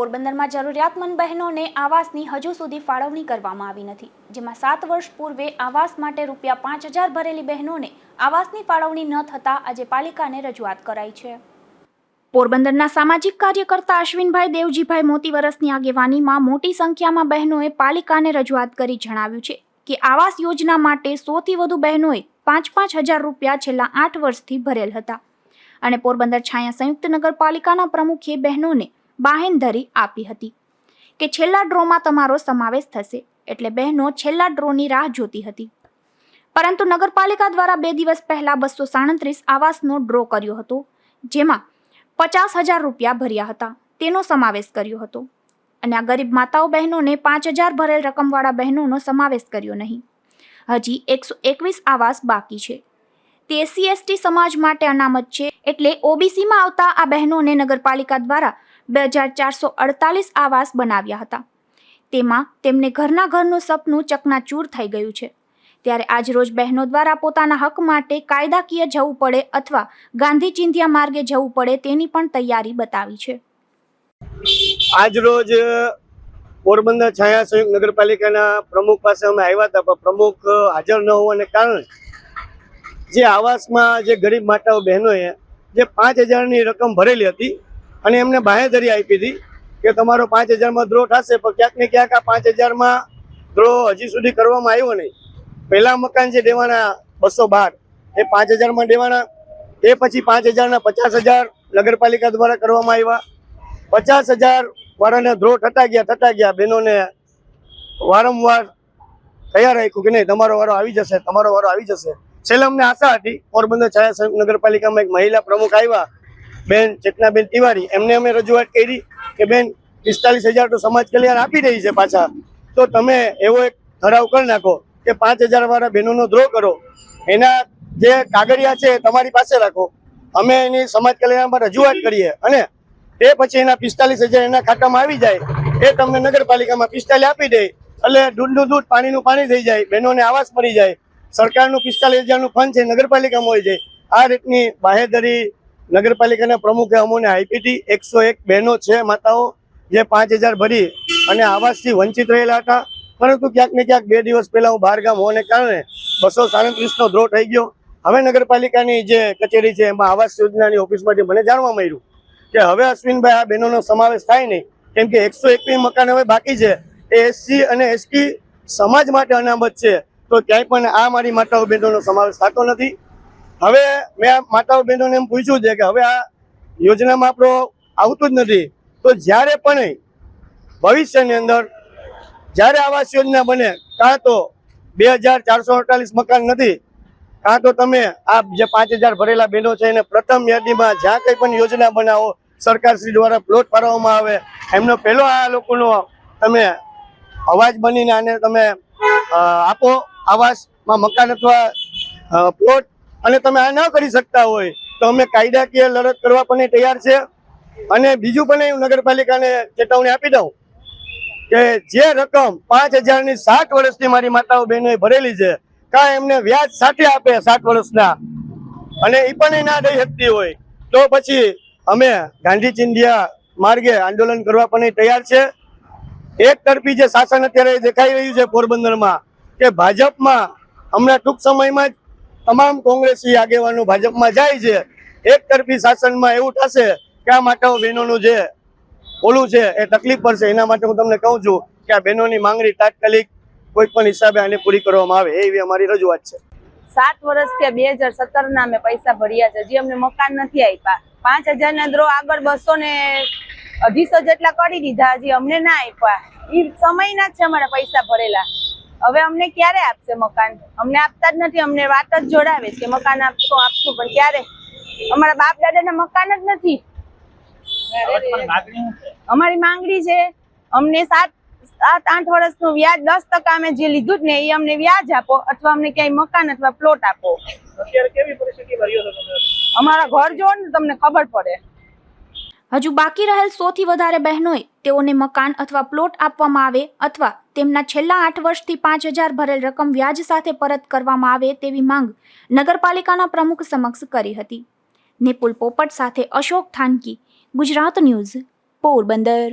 પોરબંદરમાં જરૂરિયાતમંદ બહેનોને આવાસની હજુ સુધી ફાળવણી કરવામાં આવી નથી. જેમાં સાત વર્ષ પૂર્વે આવાસ માટે રૂપિયા પાંચ હજાર ભરેલી બહેનોને આવાસની ફાળવણી ન થતાં આજે પાલિકાને રજૂઆત કરાઈ છે. પોરબંદરના સામાજિક કાર્યકર્તા અશ્વિનભાઈ દેવજીભાઈ મોતી વરસની આગેવાનીમાં મોટી સંખ્યામાં બહેનોએ પાલિકાને રજૂઆત કરી જણાવ્યું છે કે આવાસ યોજના માટે સોથી વધુ બહેનોએ પાંચ પાંચ હજાર રૂપિયા છેલ્લા આઠ વર્ષથી ભરેલ હતા. અને પોરબંદર છાયા સંયુક્ત નગરપાલિકાના પ્રમુખે બહેનોને બાહેંધરી આપી હતી કે છેલ્લા ડ્રોમાં તમારો સમાવેશ થશે એટલે બહેનો છેલ્લા ડ્રોની રાહ જોતી હતી. પરંતુ નગરપાલિકા દ્વારા બે દિવસ પહેલા બસો સાડત્રીસ આવાસનો ડ્રો કર્યો હતો, જેમાં પચાસ હજાર રૂપિયા ભર્યા હતા. તેનો સમાવેશ કર્યો હતો અને આ ગરીબ માતાઓ બહેનોને પાંચ હજાર ભરેલ રકમવાળા બહેનોનો સમાવેશ કર્યો નહીં. હજી એકસો એકવીસ આવાસ બાકી છે. તે એસસી, એસટી સમાજ માટે અનામત છે એટલે ઓબીસીમાં આવતા આ બહેનોને નગરપાલિકા દ્વારા બે હજાર ચારસો અડતાલીસ આવાસ બનાવ્યા હતા. તેમાં તેમને ઘરના ઘરનું સપનું ચકનાચૂર થઈ ગયું છે. ત્યારે આજરોજ બહેનો દ્વારા પોતાના હક માટે કાયદાકીય જવું પડે અથવા ગાંધી ચિંધ્યા માર્ગે જવું પડે તેની પણ તૈયારી બતાવી છે. આજ રોજ પોરબંદર છાયા સંયુક્ત નગરપાલિકાના પ્રમુખ પાસે અમે આવ્યા હતા, પણ પ્રમુખ હાજર ન હોવાને કારણે જે આવાસમાં જે ગરીબ માતાઓ બહેનોએ જે પાંચ હજારની રકમ ભરેલી હતી અને એમને બાહેધરી આપી હતી કે તમારો પાંચ હજારમાં ડ્રો થશે, પણ ક્યાંક ને ક્યાંક આ પાંચ હજારમાં ડ્રો હજી સુધી કરવામાં આવ્યો નહીં. પહેલાં મકાન જે દેવાના બસો બાર, એ પાંચ હજારમાં દેવાના, એ પછી પાંચ હજારના પચાસ હજાર નગરપાલિકા દ્વારા કરવામાં આવ્યા. પચાસ હજાર વાળાને ડ્રો થતા ગયા થતા ગયા. બહેનોને વારંવાર તૈયાર રાખ્યું કે નહીં, તમારો વારો આવી જશે, તમારો વારો આવી જશે. છેલ્લે અમને આશા હતી, પોરબંદર છાયા નગરપાલિકામાં એક મહિલા પ્રમુખ આવ્યા. બેન ચેતનાબેન તિવારી, એમને અમે રજૂઆત કરી કે બેન પિસ્તાલીસ હજાર તો સમાજ કલ્યાણ આપી રહી છે પાછા. તો તમે એવો એક ઠરાવ કરી નાખો કે પાંચ હજાર વાળા બહેનોનો ડ્રો કરો. એના જે કાગળિયા છે તમારી પાસે રાખો. અમે એની સમાજ કલ્યાણમાં રજૂઆત કરીએ અને તે પછી એના પિસ્તાલીસ હજાર એના ખાતામાં આવી જાય. એ તમને નગરપાલિકામાં પિસ્તાલીસ આપી દે. એટલે દૂધનું દૂધ, પાણીનું પાણી થઈ જાય. બહેનોને આવાસ પડી જાય. સરકારનું પિસ્તાલીસ હજારનું ફંડ છે, નગરપાલિકામાં હોય છે. આ રીતની બાહેધરી નગરપાલિકાના પ્રમુખે અમોને આઈપીટી એકસો એક બહેનો છે, માતાઓ, જે પાંચ હજાર ભરી અને આવાસથી વંચિત રહેલા હતા. પરંતુ ક્યાંક ને ક્યાંક બે દિવસ પહેલા હું બહાર ગામ હોવાને કારણે બસો સાડત્રીસનો ડ્રો થઈ ગયો. હવે નગરપાલિકાની જે કચેરી છે, એમાં આવાસ યોજનાની ઓફિસમાંથી મને જાણવા મળ્યું કે હવે અશ્વિનભાઈ આ બહેનોનો સમાવેશ થાય નહીં. કેમ કે એકસો એકવીસ મકાન હવે બાકી છે. એ એસસી અને એસટી સમાજ માટે અનામત છે. તો ક્યાંય પણ આ મારી માતાઓ બહેનોનો સમાવેશ થતો નથી. હવે મેં માતાઓ બહેનોને એમ પૂછ્યું છે કે હવે આ યોજનામાં આપણો આવતું જ નથી. તો જ્યારે પણ ભવિષ્યની અંદર જ્યારે આવાસ યોજના બને, કાં તો બે હજાર ચારસો અડતાલીસ મકાન નથી, કાં તો તમે આ જે પાંચ હજાર ભરેલા બહેનો છે એને પ્રથમ યાદીમાં જ્યાં કંઈ પણ યોજના બનાવો, સરકારશ્રી દ્વારા પ્લોટ ફાળવવામાં આવે, એમનો પહેલો આ લોકોનો તમે અવાજ બનીને આને તમે આપો આવાસમાં મકાન અથવા પ્લોટ અને તમે આ ન કરી શકતા હોય, તો અમે કાયદાકીય લડત કરવા પણ તૈયાર છે. અને બીજું પણ હું નગરપાલિકાને ચેતવણી આપી દઉં કે જે રકમ પાંચ હજારની સાત વર્ષની મારી માતાઓ બહેનોએ ભરેલી છે, કાં એમને વ્યાજ સાથે આપે સાત વર્ષના, અને એ પણ ના દઈ શકતી હોય, તો પછી અમે ગાંધી ચિંધ્યા માર્ગે આંદોલન કરવા પણ તૈયાર છે. એક તરફી જે શાસન અત્યારે દેખાઈ રહ્યું છે પોરબંદરમાં, કે ભાજપમાં હમણાં ટૂંક સમયમાં જ તમામ કોંગ્રેસી આગેવાનો ભાજપમાં જાય છે. એક તરફી શાસનમાં એવું થશે કે આ માતાઓ બહેનોનું જે ઓલું છે, એ તકલીફ પડશે, એના માટે હું તમને કહું છું કે આ બહેનોની માંગણી તાત્કાલિક કોઈ પણ હિસાબે આને પૂરી કરવામાં આવે એવી અમારી રજૂઆત છે. સાત વર્ષથી બે હજાર સત્તર ના અમે પૈસા ભર્યા છે. હજી અમને મકાન નથી આપ્યા. પાંચ હજાર ના દ્રો આગળ બસો ને અઢીસો જેટલા કરી દીધા, હજી અમને ના આપ્યા. એ સમયના જ છે અમારા પૈસા ભરેલા. હવે અમને ક્યારે આપશે મકાન? અમને આપતા જ નથી અમને વાત જ જોડાવે છે કે મકાન આપશું આપશું પણ ક્યારે? અમારા બાપ દાદાના મકાન જ નથી. અમારી માંગણી છે અમને સાત સાત આઠ વર્ષનું વ્યાજ દસ ટકા અમે જે લીધું જ ને એ અમને વ્યાજ આપો અથવા અમને ક્યાંય મકાન અથવા પ્લોટ આપો. અમારા ઘર જોવો ને તમને ખબર પડે. હજુ બાકી રહેલ સોથી વધારે બહેનોએ તેઓને મકાન અથવા પ્લોટ આપવામાં આવે અથવા તેમના છેલ્લા આઠ વર્ષથી પાંચ હજાર ભરેલ રકમ વ્યાજ સાથે પરત કરવામાં આવે તેવી માંગ નગરપાલિકાના પ્રમુખ સમક્ષ કરી હતી. નેપુલ પોપટ સાથે અશોક થાનકી, ગુજરાત ન્યૂઝ, પોરબંદર.